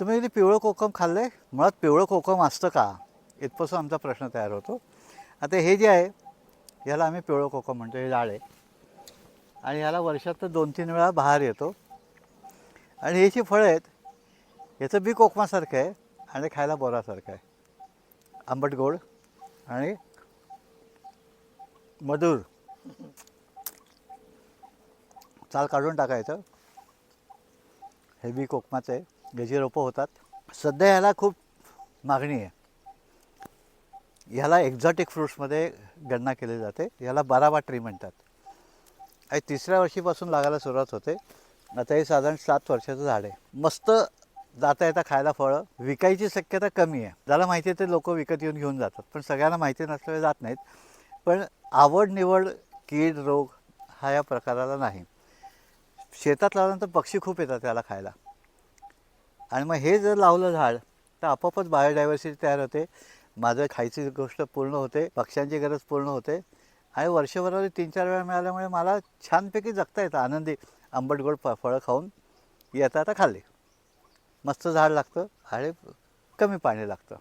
तुम्ही कधी पिवळं कोकम खाल्लं आहे मुळात पिवळं कोकम असतं का? इथपासून आमचा प्रश्न तयार होतो. आता हे जे आहे ह्याला आम्ही पिवळं कोकम म्हणतो हे डाळ आहे. आणि ह्याला वर्षात दोन तीन वेळा बहार येतो. आणि हे जी फळं आहेत याचं बी कोकमासारखं आहे आणि खायला बोरासारखं आहे. आंबट गोड आणि मधुर. चाल काढून टाकायचं. हे बी कोकमाचं आहे. याची रोपं होतात. सध्या ह्याला खूप मागणी आहे. ह्याला एक्झॉटिक फ्रूट्समध्ये गणना केली जाते. ह्याला बारावा ट्री म्हणतात. आणि तिसऱ्या वर्षीपासून लागायला सुरुवात होते. आता हे साधारण सात वर्षाचं झाड आहे. मस्त जाता येता खायला फळं. विकायची शक्यता कमी आहे. ज्याला माहिती आहे ते लोक विकत येऊन घेऊन जातात. पण सगळ्यांना माहिती नसल्यामुळे जात नाहीत. पण आवड निवड कीड रोग हा या प्रकाराला नाही. शेतात लावल्यानंतर पक्षी खूप येतात त्याला खायला. आणि मग हे जर लावलं झाड तर आपोआपच बायोडायव्हर्सिटी तयार होते. माझं खायची गोष्ट पूर्ण होते पक्ष्यांची गरज पूर्ण होते. आणि वर्षभरामध्ये तीन चार वेळा मिळाल्यामुळे मला छानपैकी जगता येतं आनंदी आंबट गोड फ फळं खाऊन. येता आता खाल्ली. मस्त झाड लागतं आणि कमी पाणी लागतं.